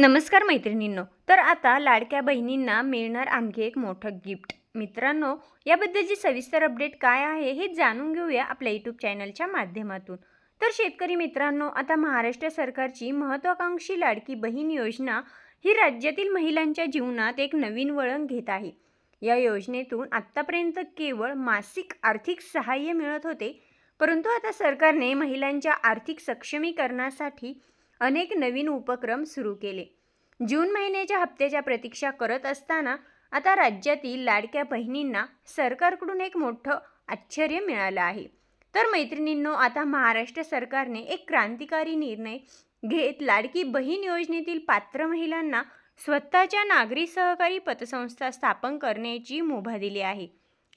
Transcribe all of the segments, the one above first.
नमस्कार मैत्रिणींनो. तर आता लाडक्या बहिणींना मिळणार आणखी एक मोठं गिफ्ट. मित्रांनो याबद्दलची सविस्तर अपडेट काय आहे हे जाणून घेऊया आपल्या यूट्यूब चॅनलच्या माध्यमातून. तर शेतकरी मित्रांनो आता महाराष्ट्र सरकारची महत्त्वाकांक्षी लाडकी बहीण योजना ही राज्यातील महिलांच्या जीवनात एक नवीन वळण घेत आहे. या योजनेतून आत्तापर्यंत केवळ मासिक आर्थिक सहाय्य मिळत होते. परंतु आता सरकारने महिलांच्या आर्थिक सक्षमीकरणासाठी अनेक नवीन उपक्रम सुरू केले. जून महिन्याच्या हप्त्याच्या प्रतीक्षा करत असताना आता राज्यातील लाडक्या बहिणींना सरकारकडून एक मोठं आश्चर्य मिळालं आहे. तर मैत्रिणींनो आता महाराष्ट्र सरकारने एक क्रांतिकारी निर्णय घेत लाडकी बहीण योजनेतील पात्र महिलांना स्वतःच्या नागरी सहकारी पतसंस्था स्थापन करण्याची मुभा दिली आहे.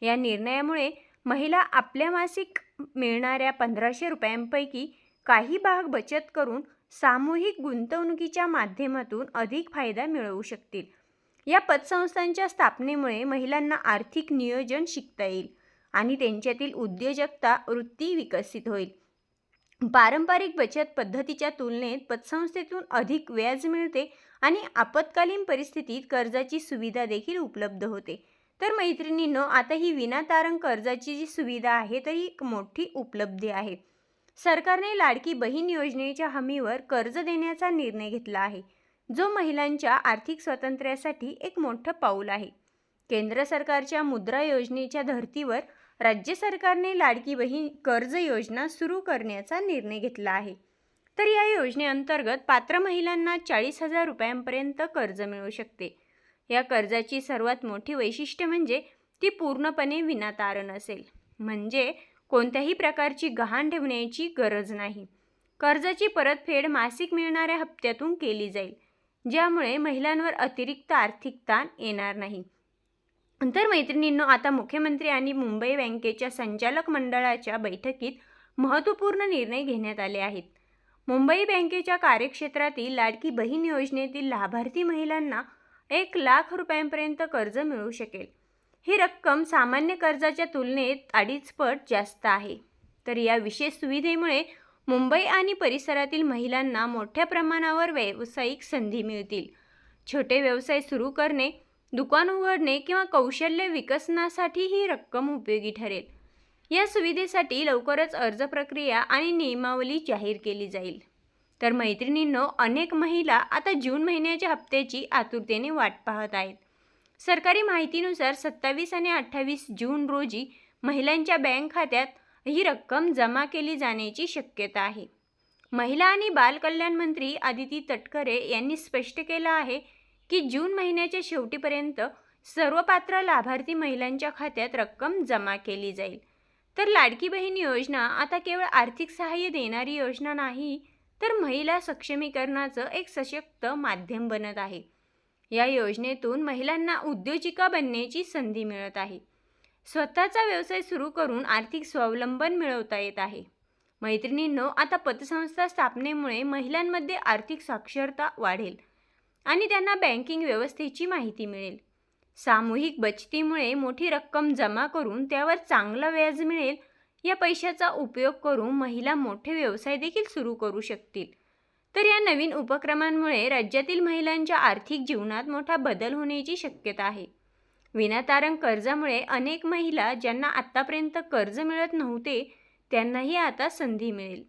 या निर्णयामुळे महिला आपल्या मासिक मिळणाऱ्या पंधराशे रुपयांपैकी काही भाग बचत करून सामूहिक गुंतवणुकीच्या माध्यमातून अधिक फायदा मिळवू शकतील. या पतसंस्थांच्या स्थापनेमुळे महिलांना आर्थिक नियोजन शिकता येईल आणि त्यांच्यातील उद्योजकता वृत्ती विकसित होईल. पारंपरिक बचत पद्धतीच्या तुलनेत पतसंस्थेतून अधिक व्याज मिळते आणि आपत्कालीन परिस्थितीत कर्जाची सुविधा देखील उपलब्ध होते. तर मैत्रिणींनो आता ही विनातारण कर्जाची जी सुविधा आहे तर ही एक मोठी उपलब्धी आहे. सरकारने लाडकी बहीण योजनेच्या हमीवर कर्ज देण्याचा निर्णय घेतला आहे जो महिलांच्या आर्थिक स्वातंत्र्यासाठी एक मोठं पाऊल आहे. केंद्र सरकारच्या मुद्रा योजनेच्या धर्तीवर राज्य सरकारने लाडकी बहीण कर्ज योजना सुरू करण्याचा निर्णय घेतला आहे. तर या योजनेअंतर्गत पात्र महिलांना चाळीस हजार रुपयांपर्यंत कर्ज मिळू शकते. या कर्जाची सर्वात मोठी वैशिष्ट्य म्हणजे ती पूर्णपणे विनातारण असेल. म्हणजे कोणत्याही प्रकारची गहाण ठेवण्याची गरज नाही. कर्जाची परतफेड मासिक मिळणाऱ्या हप्त्यातून केली जाईल ज्यामुळे महिलांवर अतिरिक्त आर्थिक ताण येणार नाही. तर मैत्रिणींनो आता मुख्यमंत्री आणि मुंबई बँकेच्या संचालक मंडळाच्या बैठकीत महत्त्वपूर्ण निर्णय घेण्यात आले आहेत. मुंबई बँकेच्या कार्यक्षेत्रातील लाडकी बहीण योजनेतील लाभार्थी महिलांना एक लाख रुपयांपर्यंत कर्ज मिळू शकेल. ही रक्कम सामान्य कर्जाच्या तुलनेत अडीच पट जास्त आहे. तर या विशेष सुविधेमुळे मुंबई आणि परिसरातील महिलांना मोठ्या प्रमाणावर व्यावसायिक संधी मिळतील. छोटे व्यवसाय सुरू करणे दुकान उघडणे किंवा कौशल्य विकसनासाठी ही रक्कम उपयोगी ठरेल. या सुविधेसाठी लवकरच अर्ज प्रक्रिया आणि नियमावली जाहीर केली जाईल. तर मैत्रिणींनो अनेक महिला आता जून महिन्याच्या हप्त्याची आतुरतेने वाट पाहत आहेत. सरकारी माहितीनुसार सत्तावीस आणि अठ्ठावीस जून रोजी महिलांच्या बँक खात्यात ही रक्कम जमा केली जाण्याची शक्यता आहे. महिला आणि बालकल्याण मंत्री आदिती तटकरे यांनी स्पष्ट केलं आहे की जून महिन्याच्या शेवटीपर्यंत सर्व पात्र लाभार्थी महिलांच्या खात्यात रक्कम जमा केली जाईल. तर लाडकी बहीण योजना आता केवळ आर्थिक सहाय्य देणारी योजना नाही तर महिला सक्षमीकरणाचं एक सशक्त माध्यम बनत आहे. या योजनेतून महिलांना उद्योजिका बनण्याची संधी मिळत आहे. स्वतःचा व्यवसाय सुरू करून आर्थिक स्वावलंबन मिळवता येत आहे. मैत्रिणींनो आता पतसंस्था स्थापनेमुळे महिलांमध्ये आर्थिक साक्षरता वाढेल आणि त्यांना बँकिंग व्यवस्थेची माहिती मिळेल. सामूहिक बचतीमुळे मोठी रक्कम जमा करून त्यावर चांगलं व्याज मिळेल. या पैशाचा उपयोग करून महिला मोठे व्यवसाय देखील सुरू करू शकतील. तर या नवीन उपक्रमांमुळे राज्यातील महिलांच्या आर्थिक जीवनात मोठा बदल होण्याची शक्यता आहे. विनातारण कर्जामुळे अनेक महिला ज्यांना आत्तापर्यंत कर्ज मिळत नव्हते त्यांनाही आता संधी मिळेल.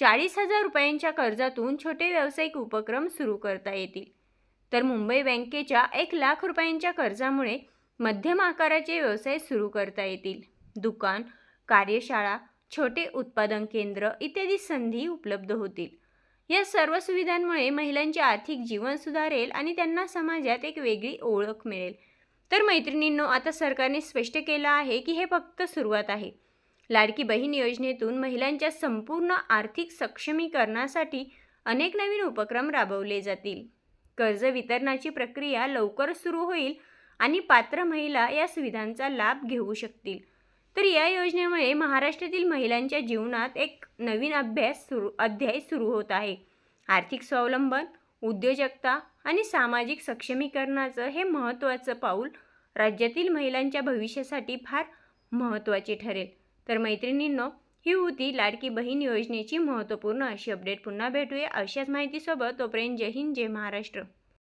चाळीस हजार रुपयांच्या कर्जातून छोटे व्यावसायिक उपक्रम सुरू करता येतील. तर मुंबई बँकेच्या एक लाख रुपयांच्या कर्जामुळे मध्यम आकाराचे व्यवसाय सुरू करता येतील. दुकान कार्यशाळा छोटे उत्पादन केंद्र इत्यादी संधी उपलब्ध होतील. या सर्व सुविधांमुळे महिलांचे आर्थिक जीवन सुधारेल आणि त्यांना समाजात एक वेगळी ओळख मिळेल. तर मैत्रिणींनो आता सरकारने स्पष्ट केलं आहे की हे फक्त सुरुवात आहे. लाडकी बहीण योजनेतून महिलांच्या संपूर्ण आर्थिक सक्षमीकरणासाठी अनेक नवीन उपक्रम राबवले जातील. कर्ज वितरणाची प्रक्रिया लवकर सुरू होईल आणि पात्र महिला या सुविधांचा लाभ घेऊ शकतील. तर या योजनेमुळे महाराष्ट्रातील महिलांच्या जीवनात एक नवीन अभ्यास सुरू अध्याय सुरू होत आहे. आर्थिक स्वावलंबन उद्योजकता आणि सामाजिक सक्षमीकरणाचं हे महत्त्वाचं पाऊल राज्यातील महिलांच्या भविष्यासाठी फार महत्त्वाचे ठरेल. तर मैत्रिणींनो ही होती लाडकी बहीण योजनेची महत्त्वपूर्ण अशी अपडेट. पुन्हा भेटूया अशाच माहितीसोबत. तोपर्यंत जय हिंद जय महाराष्ट्र.